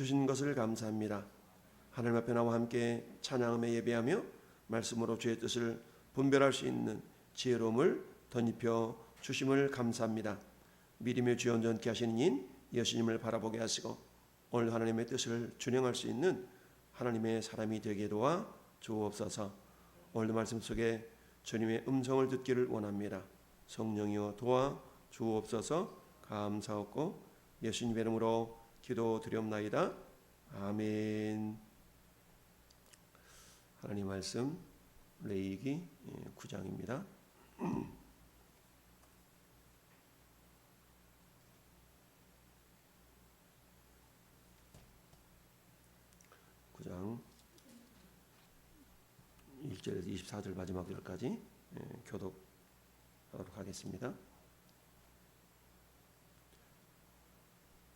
주신 것을 감사합니다. 하나님 앞에 나와 함께 찬양함에 예배하며 말씀으로 주의 뜻을 분별할 수 있는 지혜로움을 덧입혀 주심을 감사합니다. 미림의 주연전케 하시는 인 예수님을 바라보게 하시고 오늘 하나님의 뜻을 준행할 수 있는 하나님의 사람이 되게 도와 주옵소서. 오늘 말씀 속에 주님의 음성을 듣기를 원합니다. 성령이여 도와 주옵소서. 감사하고 예수님의 이름으로 기도드리옵나이다. 아멘. 하나님 말씀 레이기 9장입니다. 9장 1절에서 24절 마지막 절까지 예, 교독하도록 하겠습니다.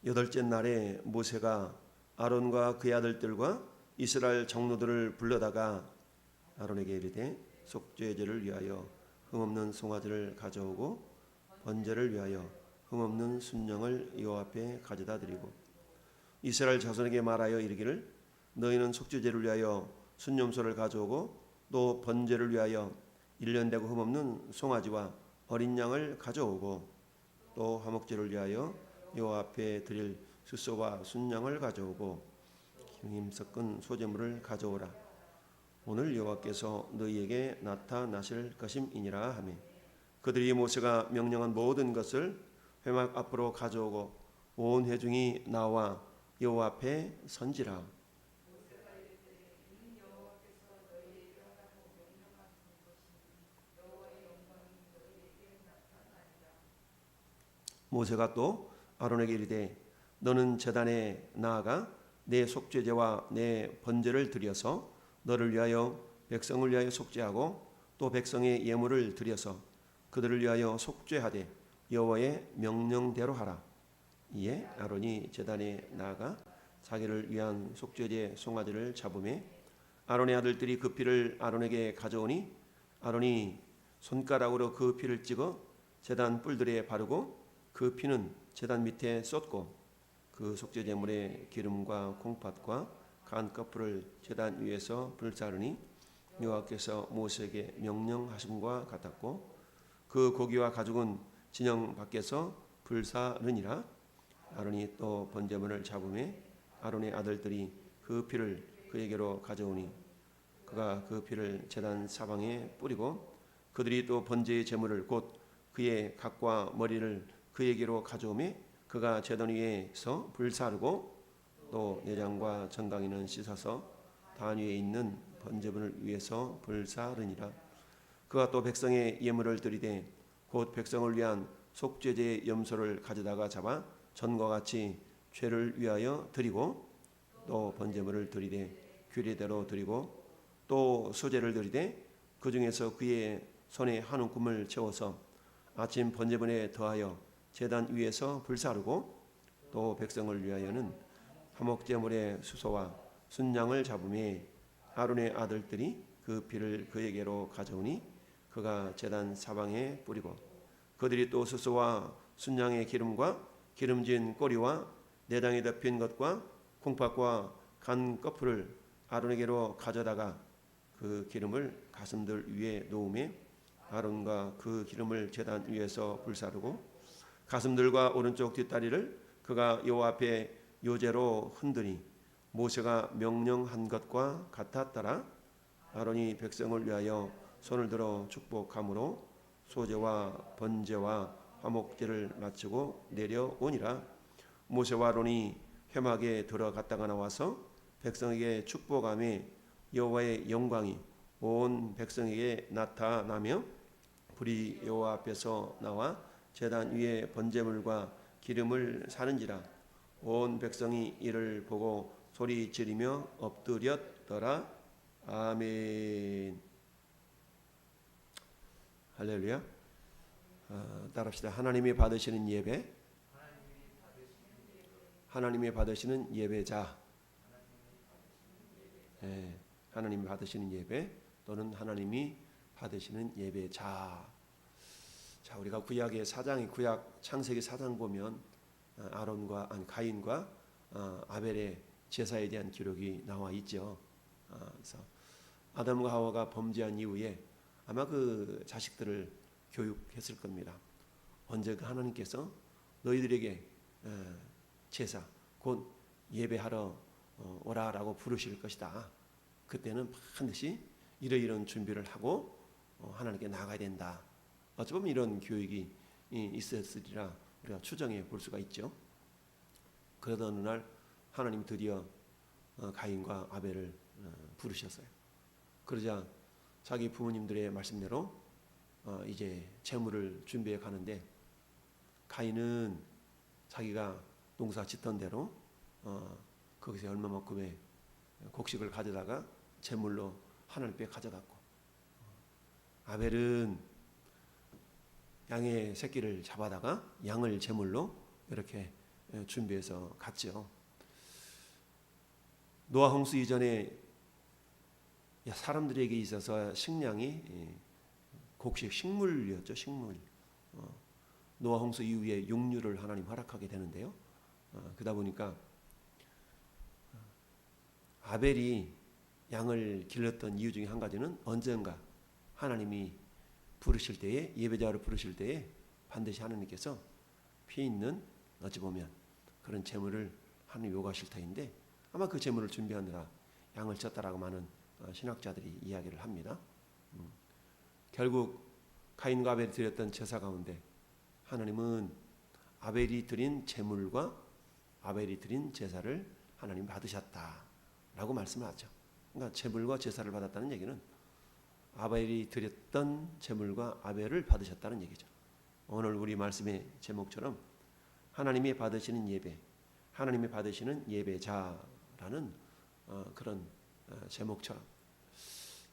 여덟째 날에 모세가 아론과 그의 아들들과 이스라엘 장로들을 불러다가 아론에게 이르되 속죄제를 위하여 흠없는 송아지를 가져오고 번제를 위하여 흠없는 순령을 여호와 앞에 가져다 드리고 이스라엘 자손에게 말하여 이르기를 너희는 속죄제를 위하여 순념소를 가져오고 또 번제를 위하여 일년되고 흠없는 송아지와 어린 양을 가져오고 또 화목제를 위하여 여호와 앞에 드릴 수소와 순양을 가져오고 기름 섞은 소재물을 가져오라. 오늘 여호와께서 너희에게 나타나실 것임이니라 하매 그들이 모세가 명령한 모든 것을 회막 앞으로 가져오고 온 회중이 나와 여호와 앞에 선지라. 모세가 또 아론에게 이르되 너는 제단에 나아가 내 속죄제와 내 번제를 드려서 너를 위하여 백성을 위하여 속죄하고 또 백성의 예물을 드려서 그들을 위하여 속죄하되 여호와의 명령대로 하라. 이에 아론이 제단에 나아가 자기를 위한 속죄제 송아지를 잡음에 아론의 아들들이 그 피를 아론에게 가져오니 아론이 손가락으로 그 피를 찍어 제단 뿔들에 바르고 그 피는 제단 밑에 쏟고 그 속죄 제물의 기름과 콩팥과 간 커플을 제단 위에서 불사르니 여호와께서 모세에게 명령하심과 같았고 그 고기와 가죽은 진영 밖에서 불사르니라. 아론이 또 번제물을 잡음에 아론의 아들들이 그 피를 그에게로 가져오니 그가 그 피를 제단 사방에 뿌리고 그들이 또 번제의 제물을 곧 그의 각과 머리를 그에게로 가져오매 그가 제단 위에서 불사르고 또 내장과 정강이는 씻어서 단 위에 있는 번제물을 위해서 불사르니라. 그가 또 백성의 예물을 드리되 곧 백성을 위한 속죄제의 염소를 가져다가 잡아 전과 같이 죄를 위하여 드리고 또 번제물을 드리되 규례대로 드리고 또 소제를 드리되 그 중에서 그의 손에 한 움큼을 채워서 아침 번제물에 더하여 제단 위에서 불사르고 또 백성을 위하여는 화목제물의 수소와 순양을 잡음에 아론의 아들들이 그 피를 그에게로 가져오니 그가 제단 사방에 뿌리고 그들이 또 수소와 순양의 기름과 기름진 꼬리와 내장에 덮인 것과 콩팥과 간 거풀을 아론에게로 가져다가 그 기름을 가슴들 위에 놓음에 아론과 그 기름을 제단 위에서 불사르고 가슴들과 오른쪽 뒷다리를 그가 여호와 앞에 요제로 흔드니 모세가 명령한 것과 같았더라. 아론이 백성을 위하여 손을 들어 축복함으로 소제와 번제와 화목제를 마치고 내려오니라. 모세와 아론이 회막에 들어갔다가 나와서 백성에게 축복함에 여호와의 영광이 온 백성에게 나타나며 불이 여호와 앞에서 나와 제단 위에 번제물과 기름을 사는지라 온 백성이 이를 보고 소리 지르며 엎드렸더라. 아멘. 할렐루야. 어, 따라합시다. 하나님이 받으시는 예배. 하나님이 받으시는 예배자 예, 하나님이 받으시는 예배 또는 하나님이 받으시는 예배자 자 우리가 구약의 사장이 구약 창세기 사장 보면 어, 아론과 아니 가인과 어, 아벨의 제사에 대한 기록이 나와 있죠. 아, 그래서 아담과 하와가 범죄한 이후에 아마 그 자식들을 교육했을 겁니다. 언제 그 하나님께서 너희들에게 에, 제사 곧 예배하러 어, 오라라고 부르실 것이다. 그때는 반드시 이러이러한 준비를 하고 어, 하나님께 나가야 된다. 어찌 보면 이런 교육이 이, 있었으리라 우리가 추정해 볼 수가 있죠. 그러던 어느 날 하나님 드디어 어, 가인과 아벨을 어, 부르셨어요. 그러자 자기 부모님들의 말씀대로 어, 이제 재물을 준비해 가는데 가인은 자기가 농사 짓던 대로 어, 거기서 얼마만큼의 곡식을 가져다가 재물로 하나님께 가져갔고 아벨은 양의 새끼를 잡아다가 양을 제물로 이렇게 예, 준비해서 갔죠. 노아 홍수 이전에 사람들에게 있어서 식량이 예, 곡식 식물이었죠, 식물. 어, 노아 홍수 이후에 육류를 하나님 허락하게 되는데요. 어, 그러다 보니까 어, 아벨이 양을 길렀던 이유 중에 한 가지는 언젠가 하나님이 부르실 때에 예배자를 부르실 때에 반드시 하나님께서 피 있는 어찌 보면 그런 제물을 하나님 요구하실 터인데 아마 그 제물을 준비하느라 양을 쳤다라고 많은 어, 신학자들이 이야기를 합니다. 음. 결국 가인과 아벨이 드렸던 제사 가운데 하나님은 아벨이 드린 제물과 아벨이 드린 제사를 하나님 받으셨다라고 말씀을 하죠. 그러니까 제물과 제사를 받았다는 얘기는 아벨이 드렸던 제물과 아벨을 받으셨다는 얘기죠. 오늘 우리 말씀의 제목처럼 하나님이 받으시는 예배, 하나님이 받으시는 예배자라는 어, 그런 어, 제목처럼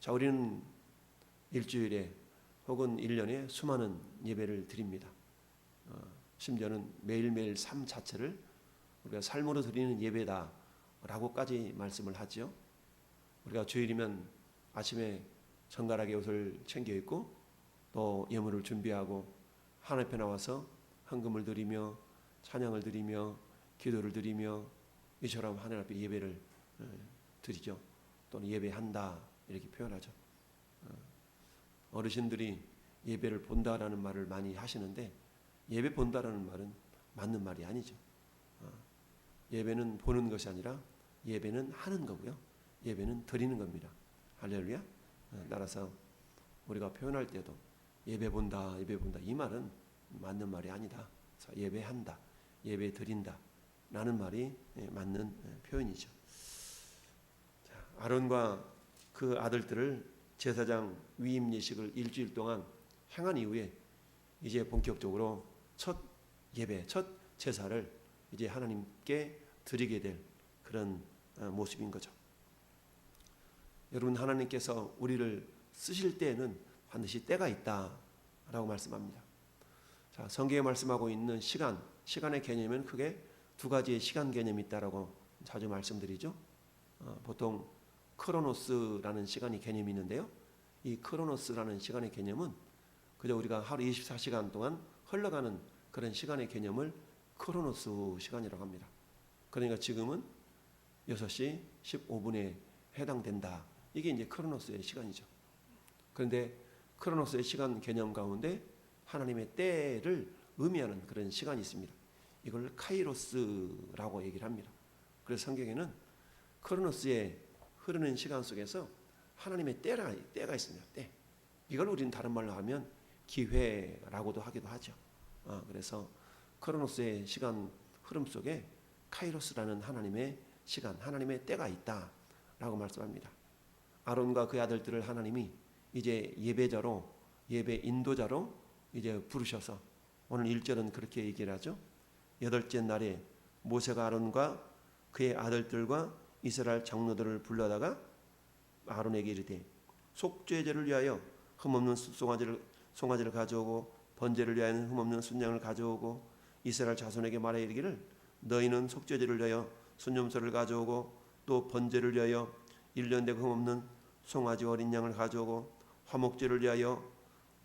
자 우리는 일주일에 혹은 1년에 수많은 예배를 드립니다. 어, 심지어는 매일매일 삶 자체를 우리가 삶으로 드리는 예배다라고까지 말씀을 하죠. 우리가 주일이면 아침에 정갈하게 옷을 챙겨 입고 또 예물을 준비하고 하나님 앞에 나와서 헌금을 드리며 찬양을 드리며 기도를 드리며 이처럼 하나님 앞에 예배를 어, 드리죠. 또는 예배한다 이렇게 표현하죠. 어, 어르신들이 예배를 본다라는 말을 많이 하시는데 예배 본다라는 말은 맞는 말이 아니죠. 어, 예배는 보는 것이 아니라 예배는 하는 거고요. 예배는 드리는 겁니다. 할렐루야. 어, 따라서 우리가 표현할 때도 예배 본다, 예배 본다 이 말은 맞는 말이 아니다. 예배한다, 예배 드린다 라는 말이 예, 맞는 예, 표현이죠. 자, 아론과 그 아들들을 제사장 위임 예식을 일주일 동안 행한 이후에 이제 본격적으로 첫 예배, 첫 제사를 이제 하나님께 드리게 될 그런 어, 모습인 거죠. 여러분 하나님께서 우리를 쓰실 때에는 반드시 때가 있다라고 말씀합니다. 자, 성경에 말씀하고 있는 시간, 시간의 개념은 크게 두 가지의 시간 개념이 있다라고 자주 말씀드리죠. 어, 보통 크로노스라는 시간이 개념이 있는데요. 이 크로노스라는 시간의 개념은 그저 우리가 하루 24시간 동안 흘러가는 그런 시간의 개념을 크로노스 시간이라고 합니다. 그러니까 지금은 6시 15분에 해당된다. 이게 이제 크로노스의 시간이죠. 그런데 크로노스의 시간 개념 가운데 하나님의 때를 의미하는 그런 시간이 있습니다. 이걸 카이로스라고 얘기를 합니다. 그래서 성경에는 크로노스의 흐르는 시간 속에서 하나님의 때라, 때가 있습니다. 때. 이걸 우리는 다른 말로 하면 기회라고도 하기도 하죠. 어, 그래서 크로노스의 시간 흐름 속에 카이로스라는 하나님의 시간, 하나님의 때가 있다라고 말씀합니다. 아론과 그의 아들들을 하나님이 이제 예배자로 예배 인도자로 이제 부르셔서 오늘 1절은 그렇게 얘기를 하죠. 여덟째 날에 모세가 아론과 그의 아들들과 이스라엘 장로들을 불러다가 아론에게 이르되 속죄제를 위하여 흠없는 송아지를 송아지를 가져오고 번제를 위하여 흠없는 순양을 가져오고 이스라엘 자손에게 말하 이르기를 너희는 속죄제를 위하여 순념소를 가져오고 또 번제를 위하여 1년 되고 흠없는 송아지 어린 양을 가져오고 화목제를 위하여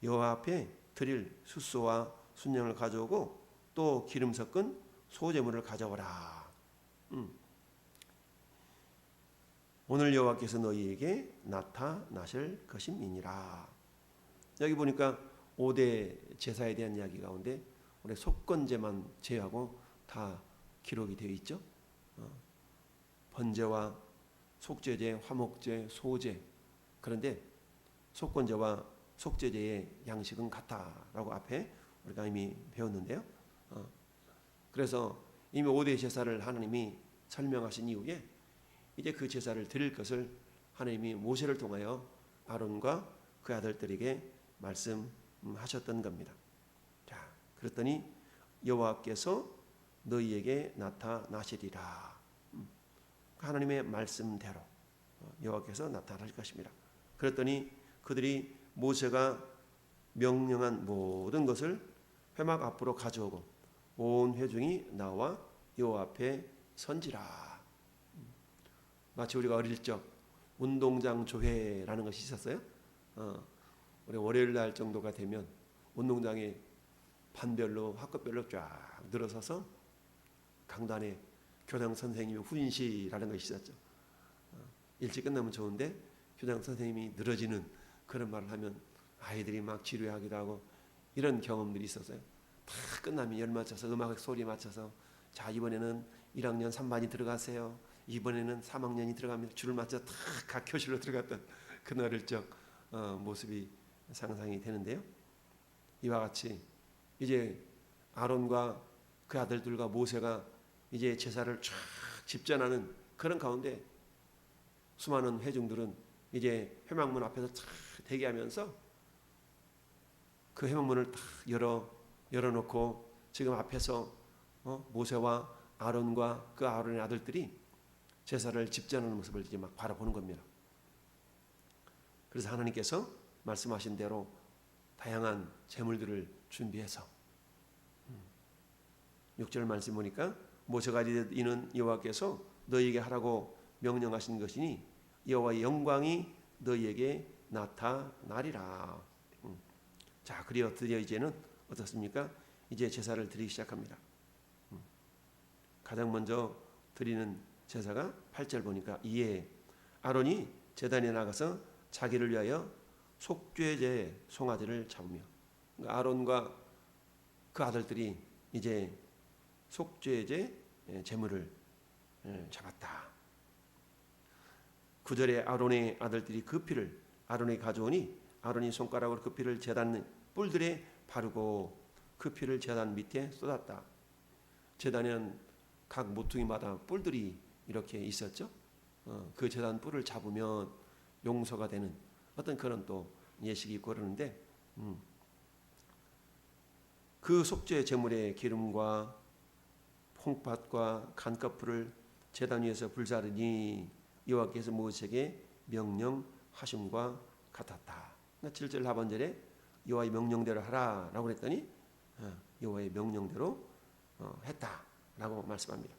여호와 앞에 드릴 숫소와 순양을 가져오고 또 기름 섞은 소제물을 가져오라. 음. 오늘 여호와께서 너희에게 나타나실 것임이니라. 여기 보니까 5대 제사에 대한 이야기 가운데 우리 속건제만 제하고 다 기록이 되어 있죠. 어, 번제와 속죄제, 화목제, 소제. 그런데 속건제와 속죄제의 양식은 같다라고 앞에 우리가 이미 배웠는데요. 어, 그래서 이미 5대 제사를 하나님이 설명하신 이후에 이제 그 제사를 드릴 것을 하나님이 모세를 통하여 아론과 그 아들들에게 말씀하셨던 겁니다. 자, 그랬더니 여호와께서 너희에게 나타나시리라. 음, 하나님의 말씀대로 어, 여호와께서 나타날 것입니다. 그랬더니 그들이 모세가 명령한 모든 것을 회막 앞으로 가져오고 온 회중이 나와 여호와 앞에 선지라. 음, 마치 우리가 어릴 적 운동장 조회라는 것이 있었어요. 어, 우리 월요일 날 정도가 되면 운동장에 반별로 학급별로 쫙 늘어서서 강단에 교장 선생님이 훈시라는 것이 있었죠. 어, 일찍 끝나면 좋은데 교장 선생님이 늘어지는 그런 말을 하면 아이들이 막 지루하기도 하고 이런 경험들이 있었어요. 다 끝나면 열 맞춰서 음악 소리 맞춰서 자 이번에는 1학년 3반이 들어가세요. 이번에는 3학년이 들어갑니다. 줄을 맞춰 탁각 교실로 들어갔던 그날을 적 어, 모습이 상상이 되는데요. 이와 같이 이제 아론과 그 아들들과 모세가 이제 제사를 쫙 집전하는 그런 가운데 수많은 회중들은 이제 회막문 앞에서 탁 대기하면서 그 회막문을 탁 열어 열어놓고 지금 앞에서 어, 모세와 아론과 그 아론의 아들들이 제사를 집전하는 모습을 이제 막 바라보는 겁니다. 그래서 하나님께서 말씀하신 대로 다양한 제물들을 준비해서 6절 말씀 보니까 모세가 이는 여호와께서 너희에게 하라고 명령하신 것이니 여호와의 영광이 너희에게 나타나리라. 음. 자, 그리어 드디어 이제는 어떻습니까? 이제 제사를 드리기 시작합니다. 음. 가장 먼저 드리는 제사가 8절 보니까 이에 아론이 제단에 나가서 자기를 위하여 속죄제 송아지를 잡으며 그러니까 아론과 그 아들들이 이제 속죄제 제물을 잡았다. 구절에 아론의 아들들이 그 피를 아론이 가져오니 아론이 손가락으로 그 피를 제단 뿔들에 바르고 그 피를 제단 밑에 쏟았다. 제단에는 각 모퉁이마다 뿔들이 이렇게 있었죠. 어, 그 제단 뿔을 잡으면 용서가 되는 어떤 그런 또 예식이 있고 그러는데 음. 그 속죄 제물의 기름과 콩팥과 간꺼풀을 제단 위에서 불사르니 여호와께서 모세에게 명령하심과 같았다. 7절 그러니까 하반절에 여호와의 명령대로 하라라고 그랬더니 어, 여호와의 명령대로 어, 했다라고 말씀합니다.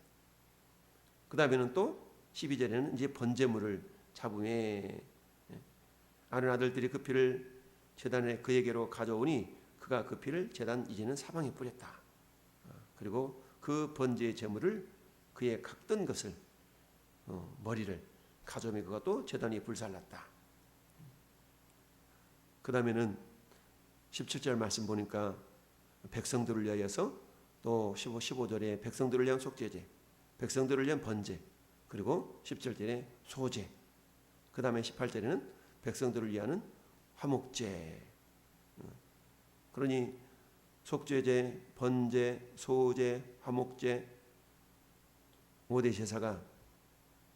그 다음에는 또 12절에는 이제 번제물을 잡음에 예. 아는 아들들이 그 피를 제단에 그에게로 가져오니 그가 그 피를 제단 이제는 사방에 뿌렸다. 어, 그리고 그 번제의 제물을 그의 각던 것을 머리를 가져오며 그가 또 제단에 불살랐다. 그 다음에는 17절 말씀 보니까 백성들을 위하여서 또 15, 15절에 백성들을 위한 속죄제 백성들을 위한 번제 그리고 10절에 소제 그 다음에 18절에는 백성들을 위하는 화목제 그러니 속죄제, 번제, 소제, 화목제 5대 제사가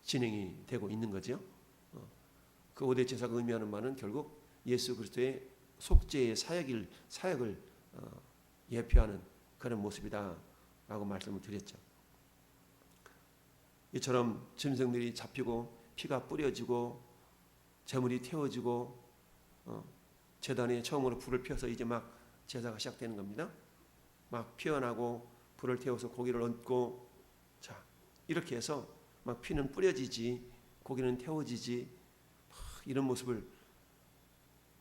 진행이 되고 있는 거죠. 어, 그 5대 제사가 의미하는 바는 결국 예수 그리스도의 속죄의 사역을 사역을 어, 예표하는 그런 모습이다라고 말씀을 드렸죠. 이처럼 짐승들이 잡히고 피가 뿌려지고 재물이 태워지고 어, 재단에 처음으로 불을 피워서 이제 막 제사가 시작되는 겁니다. 막 피어나고 불을 태워서 고기를 얹고 자 이렇게 해서 막 피는 뿌려지지 고기는 태워지지 이런 모습을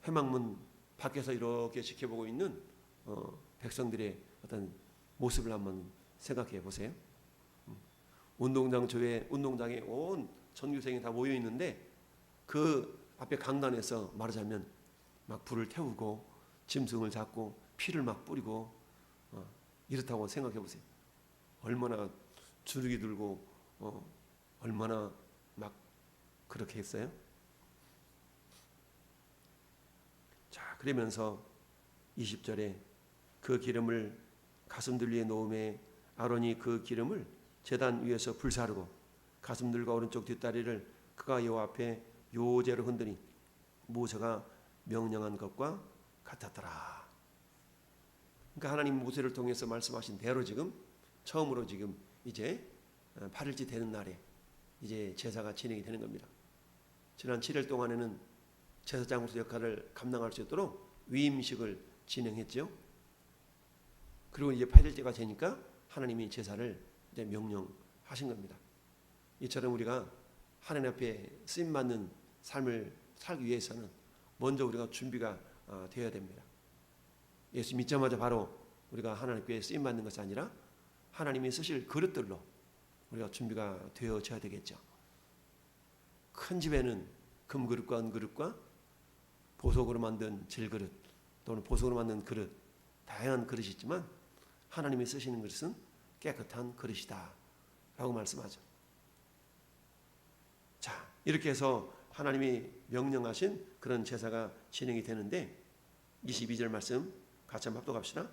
회막문 밖에서 이렇게 지켜보고 있는 어, 백성들의 어떤 모습을 한번 생각해 보세요. 운동장 조에 운동장에 온 전교생이 다 모여 있는데 그 앞에 강단에서 말하자면 막 불을 태우고 짐승을 잡고 피를 막 뿌리고 어, 이렇다고 생각해 보세요. 얼마나 주눅이 들고 어, 얼마나 막 그렇게 했어요. 자 그러면서 20절에 그 기름을 가슴들 위에 놓음에 아론이 그 기름을 제단 위에서 불사르고 가슴들과 오른쪽 뒷다리를 그가 여호와 앞에 요제로 흔드니 모세가 명령한 것과 같았더라. 그러니까 하나님 모세를 통해서 말씀하신 대로 지금 처음으로 지금 이제 8일째 되는 날에 이제 제사가 진행이 되는 겁니다. 지난 7일 동안에는 제사장으로서 역할을 감당할 수 있도록 위임식을 진행했죠. 그리고 이제 8일째가 되니까 하나님이 제사를 이제 명령하신 겁니다. 이처럼 우리가 하나님 앞에 쓰임 받는 삶을 살기 위해서는 먼저 우리가 준비가 어, 되어야 됩니다. 예수 믿자마자 바로 우리가 하나님께 쓰임 받는 것이 아니라 하나님이 쓰실 그릇들로 우리가 준비가 되어져야 되겠죠. 큰 집에는 금 그릇과 은 그릇과 보석으로 만든 질 그릇 또는 보석으로 만든 그릇 다양한 그릇이 있지만 하나님이 쓰시는 그릇은 깨끗한 그릇이다라고 말씀하죠. 자 이렇게 해서 하나님이 명령하신 그런 제사가 진행이 되는데 22절 말씀 같이 한번 합독합시다.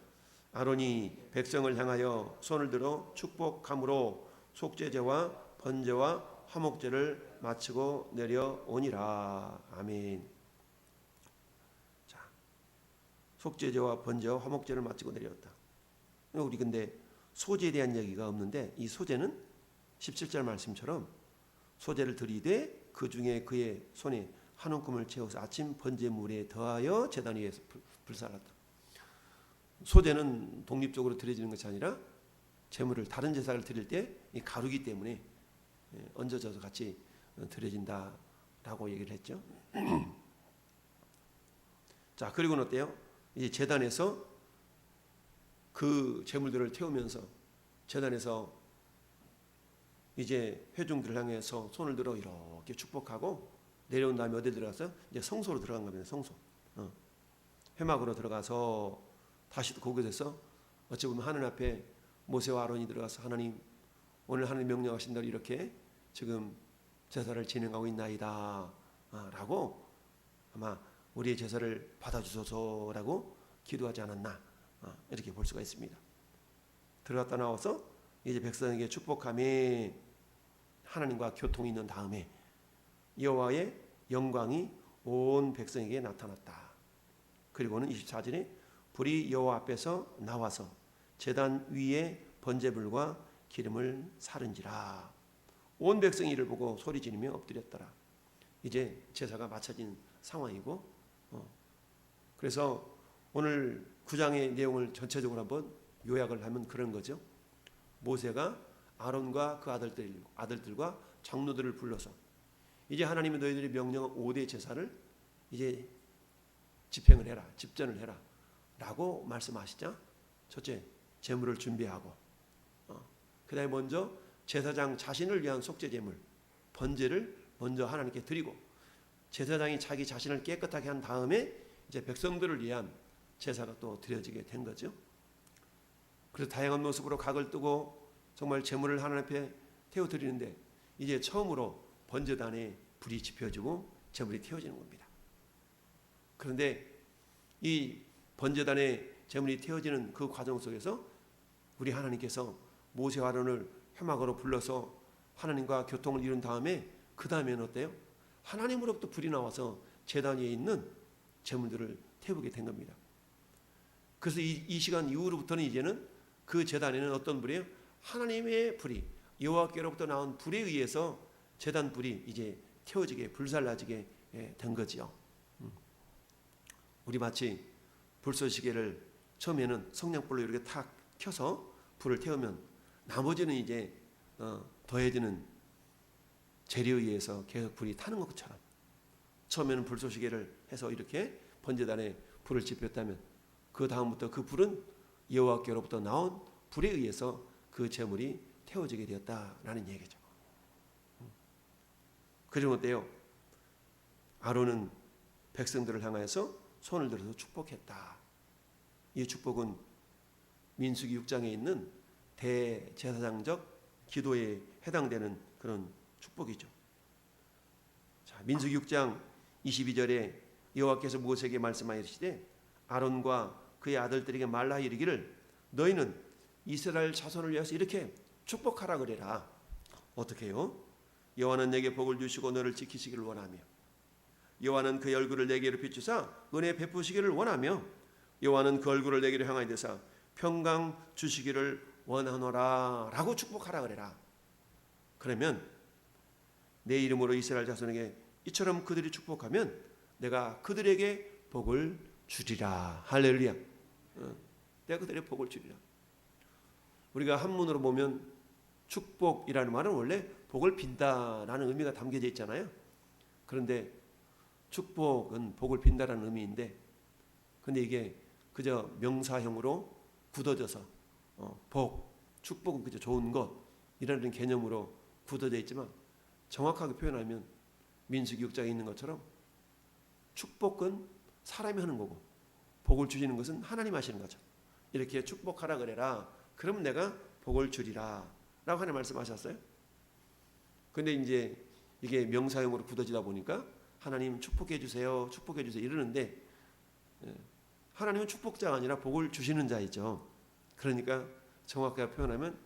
아론이 백성을 향하여 손을 들어 축복함으로 속죄제와 번제와 화목제를 마치고 내려오니라. 아멘. 자, 속죄제와 번제와 화목제를 마치고 내려왔다. 우리 근데 소제에 대한 얘기가 없는데 이 소제는 17절 말씀처럼 소제를 드리되 그 중에 그의 손에 한 움큼을 채워서 아침 번제물에 더하여 제단 위에서 불살랐다. 소제는 독립적으로 드려지는 것이 아니라 제물을 다른 제사를 드릴 때이 가루기 때문에 예, 얹어져서 같이 드려진다라고 얘기를 했죠. 자 그리고는 어때요? 이제 제단에서 그 제물들을 태우면서 제단에서 이제 회중들을 향해서 손을 들어 이렇게 축복하고 내려온 다음에 어디 들어가서 이제 성소로 들어간 겁니다. 성소. 어. 회막으로 들어가서 다시 또 거기서 어찌 보면 하늘 앞에 모세와 아론이 들어가서 하나님 오늘 하나님 명령하신 대로 이렇게 지금 제사를 진행하고 있나이다 아, 라고 아마 우리의 제사를 받아주소서라고 기도하지 않았나 아, 이렇게 볼 수가 있습니다. 들어갔다 나와서 이제 백성에게 축복함에 하나님과 교통이 있는 다음에 여호와의 영광이 온 백성에게 나타났다. 그리고는 24절에 불이 여호와 앞에서 나와서 제단 위에 번제불과 기름을 사른지라 온 백성이 이를 보고 소리 지르며 엎드렸더라. 이제 제사가 마쳐진 상황이고 어. 그래서 오늘 구장의 내용을 전체적으로 한번 요약을 하면 그런 거죠. 모세가 아론과 그 아들들 아들들과 장로들을 불러서 이제 하나님이 너희들이 명령한 5대 제사를 이제 집행을 해라. 집전을 해라. 라고 말씀하시자. 첫째, 제물을 준비하고 어. 그 다음에 먼저 제사장 자신을 위한 속죄 제물 번제를 먼저 하나님께 드리고 제사장이 자기 자신을 깨끗하게 한 다음에 이제 백성들을 위한 제사가 또 드려지게 된 거죠. 그래서 다양한 모습으로 각을 뜨고 정말 제물을 하나님 앞에 태워 드리는데 이제 처음으로 번제단에 불이 지펴지고 제물이 태워지는 겁니다. 그런데 이 번제단에 제물이 태워지는 그 과정 속에서 우리 하나님께서 모세와 아론을 회막으로 불러서 하나님과 교통을 이룬 다음에 그 다음에는 어때요? 하나님으로부터 불이 나와서 제단 위에 있는 제물들을 태우게 된 겁니다. 그래서 이, 이 시간 이후로부터는 이제는 그 제단에는 어떤 불이에요? 하나님의 불이 여호와께로부터 나온 불에 의해서 제단 불이 이제 태워지게 불살라지게 예, 된 거지요. 음. 우리 마치 불쏘시개를 처음에는 성냥불로 이렇게 탁 켜서 불을 태우면 나머지는 이제 어, 더해지는 재료에 의해서 계속 불이 타는 것처럼 처음에는 불쏘시개를 해서 이렇게 번제단에 불을 지폈다면 그 다음부터 그 불은 여호와께로부터 나온 불에 의해서 그 제물이 태워지게 되었다라는 얘기죠. 그러면 어때요? 아론은 백성들을 향하여서 손을 들어서 축복했다. 이 축복은 민수기 6장에 있는 대제사장적 기도에 해당되는 그런 축복이죠. 자, 민수기 6장 22절에 여호와께서 모세에게 말씀하시되 아론과 그의 아들들에게 말라 이르기를 너희는 이스라엘 자손을 위해서 이렇게 축복하라 그래라. 어떻게 해요? 여호와는 내게 복을 주시고 너를 지키시기를 원하며 여호와는 그 얼굴을 내게로 비추사 은혜 베푸시기를 원하며 여호와는 그 얼굴을 내게로 향하여 되사 평강 주시기를 원하노라라고 축복하라 그래라. 그러면 내 이름으로 이스라엘 자손에게 이처럼 그들이 축복하면 내가 그들에게 복을 주리라. 할렐루야. 어, 내가 그들의 복을 주리라. 우리가 한문으로 보면 축복이라는 말은 원래 복을 빈다라는 의미가 담겨져 있잖아요. 그런데 축복은 복을 빈다라는 의미인데, 근데 이게 그저 명사형으로 굳어져서 어, 복, 축복은 그저 좋은 것 이라는 개념으로 굳어져 있지만 정확하게 표현하면 민수기 6장에 있는 것처럼 축복은 사람이 하는 거고 복을 주시는 것은 하나님 하시는 거죠. 이렇게 축복하라 그래라. 그럼 내가 복을 주리라. 라고 하나님 말씀하셨어요. 근데 이제 이게 명사형으로 굳어지다 보니까 하나님 축복해 주세요. 축복해 주세요. 이러는데 예, 하나님은 축복자가 아니라 복을 주시는 자이죠. 그러니까 정확하게 표현하면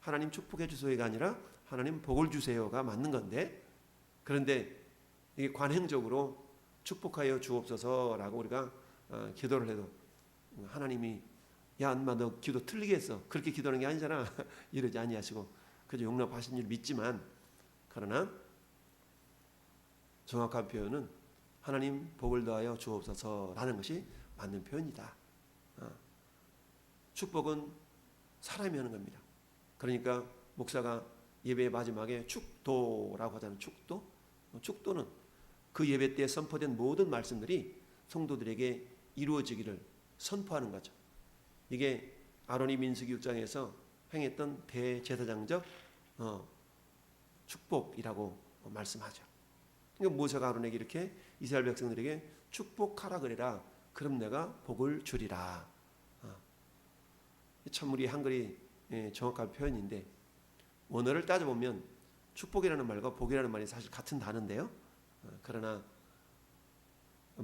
하나님 축복해 주세요가 아니라 하나님 복을 주세요가 맞는 건데 그런데 이게 관행적으로 축복하여 주옵소서라고 우리가 어, 기도를 해도 하나님이 야 엄마 너 기도 틀리게 했어 그렇게 기도하는 게 아니잖아 이러지 아니하시고 그저 용납하신 줄 믿지만 그러나 정확한 표현은 하나님 복을 더하여 주옵소서라는 것이 맞는 표현이다. 어. 축복은 사람이 하는 겁니다. 그러니까 목사가 예배 마지막에 축도라고 하잖아요. 축도. 어, 축도는 그 예배 때 선포된 모든 말씀들이 성도들에게 이루어지기를 선포하는 거죠. 이게 아론이 민수기 6장에서 행했던 대제사장적 어, 축복이라고 말씀하죠. 모세가 아론에게 이렇게 이스라엘 백성들에게 축복하라 그래라. 그럼 내가 복을 주리라. 어. 참 우리 한글이 예, 정확한 표현인데 원어를 따져보면 축복이라는 말과 복이라는 말이 사실 같은 단어인데요. 어, 그러나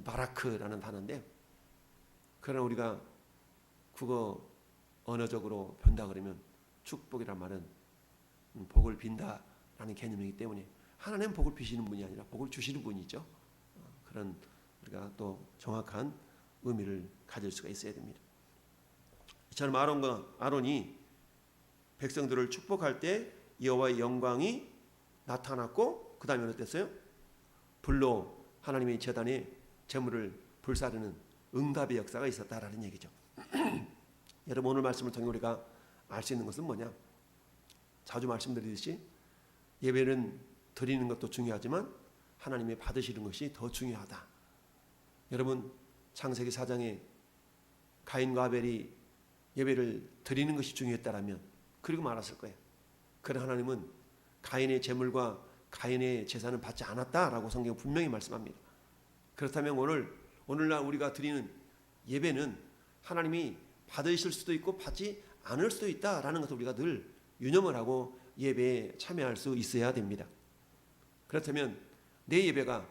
바라크라는 단어인데 그러나 우리가 국어 언어적으로 본다 그러면 축복이란 말은 음, 복을 빈다라는 개념이기 때문에 하나님 복을 비시는 분이 아니라 복을 주시는 분이죠. 어, 그런 우리가 또 정확한 의미를 가질 수가 있어야 됩니다. 이처럼 아론과 아론이 백성들을 축복할 때 여호와의 영광이 나타났고 그 다음에 어땠어요? 불로 하나님의 재단에 재물을 불사르는 응답의 역사가 있었다라는 얘기죠. 여러분 오늘 말씀을 통해 우리가 알 수 있는 것은 뭐냐? 자주 말씀드리듯이 예배는 드리는 것도 중요하지만 하나님의 받으시는 것이 더 중요하다. 여러분 창세기 4장에 가인과 아벨이 예배를 드리는 것이 중요했다라면 그리고 말았을 거예요. 그러나 하나님은 가인의 재물과 가인의 제사는 받지 않았다라고 성경 분명히 말씀합니다. 그렇다면 오늘 오늘날 우리가 드리는 예배는 하나님이 받으실 수도 있고 받지 않을 수도 있다라는 것을 우리가 늘 유념을 하고 예배에 참여할 수 있어야 됩니다. 그렇다면 내 예배가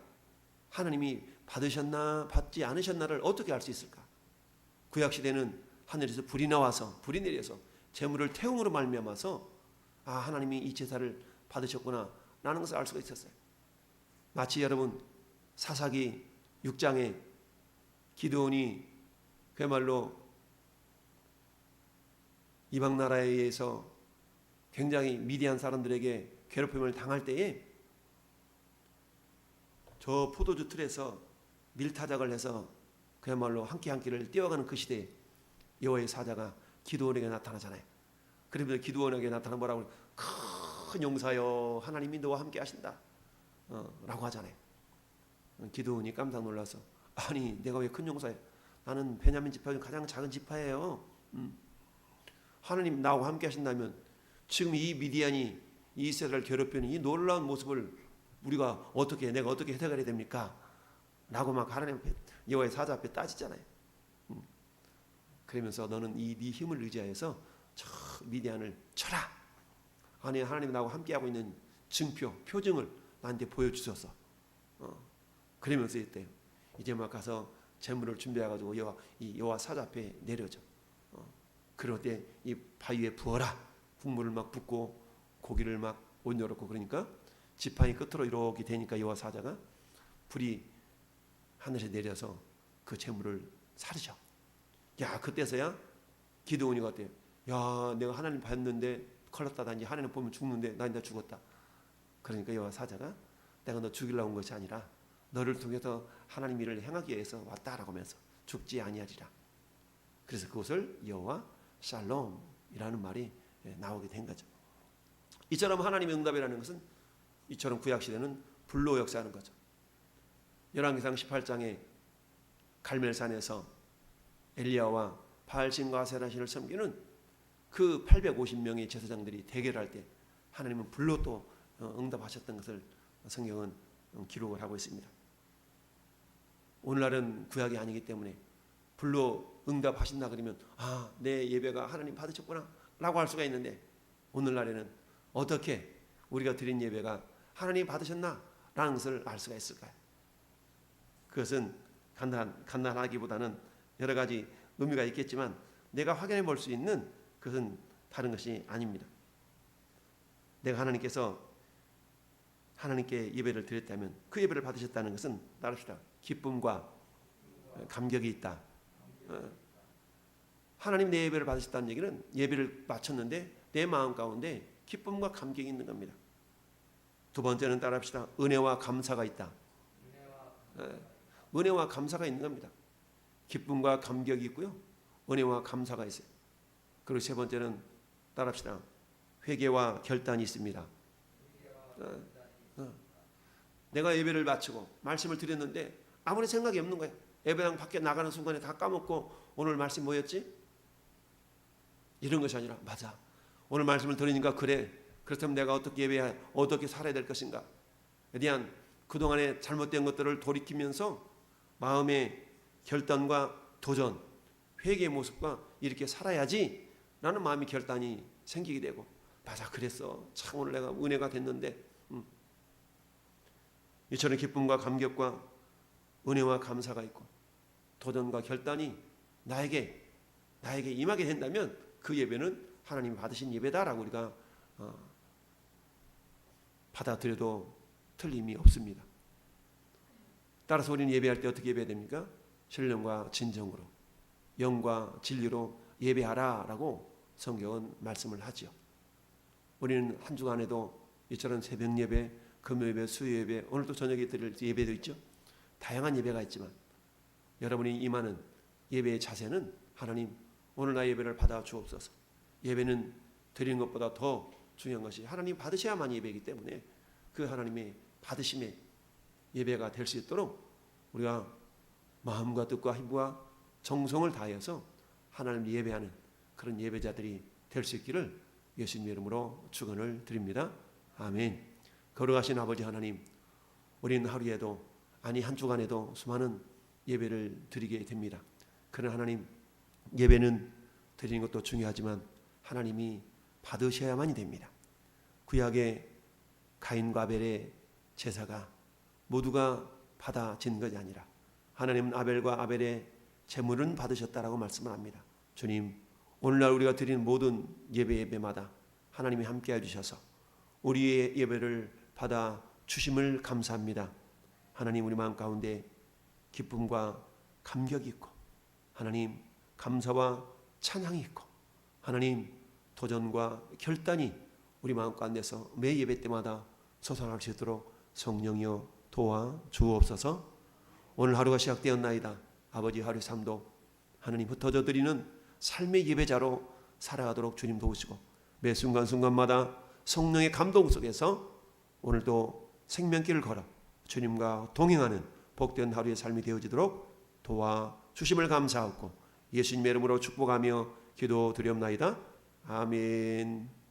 하나님이 받으셨나 받지 않으셨나를 어떻게 알 수 있을까? 구약 시대는 하늘에서 불이 나와서 불이 내려서 재물을 태움으로 말미암아서 아 하나님이 이 제사를 받으셨구나 라는 것을 알 수가 있었어요. 마치 여러분 사사기 6장에 기드온이 그야말로 이방 나라에 의해서 굉장히 미디안 사람들에게 괴롭힘을 당할 때에 저 포도주 틀에서 밀타작을 해서 그야말로 한 끼 한 끼를 뛰어가는 그 시대에 여호와의 사자가 기드온에게 나타나잖아요. 그러면서 기드온에게 나타나 뭐라고 큰 용사여 하나님이 너와 함께 하신다. 어, 라고 하잖아요. 기드온이 깜짝 놀라서 아니 내가 왜 큰 용사야? 나는 베냐민 지파 중 가장 작은 지파예요. 음. 하나님 나와 함께 하신다면 지금 이 미디안이 이스라엘을 괴롭히는 이 놀라운 모습을 우리가 어떻게 내가 어떻게 해석해야 됩니까? 라고 막 하나님 앞에 여호와의 사자 앞에 따지잖아요. 음. 그러면서 너는 이 네 힘을 의지하여서 저 미디안을 쳐라. 아니 하나님 나하고 함께하고 있는 증표, 표징을 나한테 보여주셔서 어. 그러면서 이때요. 이제 막 가서 재물을 준비해 가지고 여호와 이 여호와 사자 앞에 내려져. 어. 그럴 때 이 바위에 부어라. 국물을 막 붓고 고기를 막 온열었고 그러니까 지팡이 끝으로 이렇게 되니까 여호와 사자가 불이 하늘에 내려서 그 재물을 사르죠. 야 그때서야 기도원이가 어때요? 야 내가 하나님 봤는데 걸렸다든지 하나님 보면 죽는데 나 이제 죽었다. 그러니까 여호와 사자가 내가 너 죽이려고 온 것이 아니라 너를 통해서 하나님 일을 행하기 위해서 왔다라고 하면서 죽지 아니하리라. 그래서 그것을 여호와 샬롬이라는 말이 예, 나오게 된 거죠. 이처럼 하나님의 응답이라는 것은 이처럼 구약 시대는 불로 역사하는 거죠. 열왕기상 18장에 갈멜산에서 엘리야와 바알신과 세라신을 섬기는 그 850명의 제사장들이 대결할 때 하나님은 불로 또 어, 응답하셨던 것을 성경은 어, 기록을 하고 있습니다. 오늘날은 구약이 아니기 때문에 불로 응답하신다 그러면 아, 내 예배가 하나님 받으셨구나 라고 할 수가 있는데 오늘날에는 어떻게 우리가 드린 예배가 하나님 받으셨나 라는 것을 알 수가 있을까요? 그것은 간단 간단하기보다는 여러 가지 의미가 있겠지만 내가 확인해 볼 수 있는 그것은 다른 것이 아닙니다. 내가 하나님께서 하나님께 예배를 드렸다면 그 예배를 받으셨다는 것은 따릅시다. 기쁨과 감격이 있다. 어. 하나님 내 예배를 받으셨다는 얘기는 예배를 마쳤는데 내 마음 가운데 기쁨과 감격이 있는 겁니다. 두 번째는 따라합시다. 은혜와 감사가 있다. 예. 은혜와 감사가 있는 겁니다. 기쁨과 감격이 있고요. 은혜와 감사가 있어요. 그리고 세 번째는 따라합시다. 회개와 결단이 있습니다. 어, 어. 내가 예배를 마치고 말씀을 드렸는데 아무리 생각이 없는 거예요. 예배당 밖에 나가는 순간에 다 까먹고 오늘 말씀 뭐였지? 이런 것이 아니라 맞아. 오늘 말씀을 들으니까 그래. 그렇다면 내가 어떻게 예배해 어떻게 살아야 될 것인가? 에 대한 그동안의 잘못된 것들을 돌이키면서 마음의 결단과 도전, 회개의 모습과 이렇게 살아야지 라는 마음의 결단이 생기게 되고 맞아 그랬어 참 오늘 내가 은혜가 됐는데 음. 이처럼 기쁨과 감격과 은혜와 감사가 있고 도전과 결단이 나에게 나에게 임하게 된다면 그 예배는 하나님이 받으신 예배다라고 우리가 어, 받아들여도 틀림이 없습니다. 따라서 우리는 예배할 때 어떻게 예배해야 됩니까? 신령과 진정으로 영과 진리로 예배하라라고 성경은 말씀을 하지요. 우리는 한 주간에도 이처럼 새벽 예배, 금요 예배, 수요 예배, 오늘도 저녁에 드릴 예배도 있죠. 다양한 예배가 있지만 여러분이 임하는 예배의 자세는 하나님 오늘 나 예배를 받아 주옵소서. 예배는 드리는 것보다 더 중요한 것이 하나님 받으셔야만 예배이기 때문에 그 하나님의 받으심의 예배가 될 수 있도록 우리가 마음과 뜻과 힘과 정성을 다해서 하나님 예배하는 그런 예배자들이 될 수 있기를 예수님 이름으로 축원을 드립니다. 아멘. 걸어가신 아버지 하나님, 우리는 하루에도 아니 한 주간에도 수많은 예배를 드리게 됩니다. 그러나 하나님 예배는 드리는 것도 중요하지만 하나님이 받으셔야만이 됩니다. 구약의 가인과 아벨의 제사가 모두가 받아진 것이 아니라 하나님은 아벨과 아벨의 제물은 받으셨다라고 말씀을 합니다. 주님, 오늘날 우리가 드리는 모든 예배 예배마다 하나님이 함께 해 주셔서 우리의 예배를 받아 주심을 감사합니다. 하나님 우리 마음 가운데 기쁨과 감격이 있고 하나님 감사와 찬양이 있고 하나님 도전과 결단이 우리 마음 가운데서 매 예배 때마다 솟아날 수 있도록 성령이여 도와 주옵소서. 오늘 하루가 시작되었나이다. 아버지 하루 삶도 하나님 흩어져 드리는 삶의 예배자로 살아가도록 주님 도우시고 매 순간 순간마다 성령의 감동 속에서 오늘도 생명길을 걸어 주님과 동행하는 복된 하루의 삶이 되어지도록 도와 주심을 감사하고 예수님의 이름으로 축복하며 기도드리옵나이다. 아멘.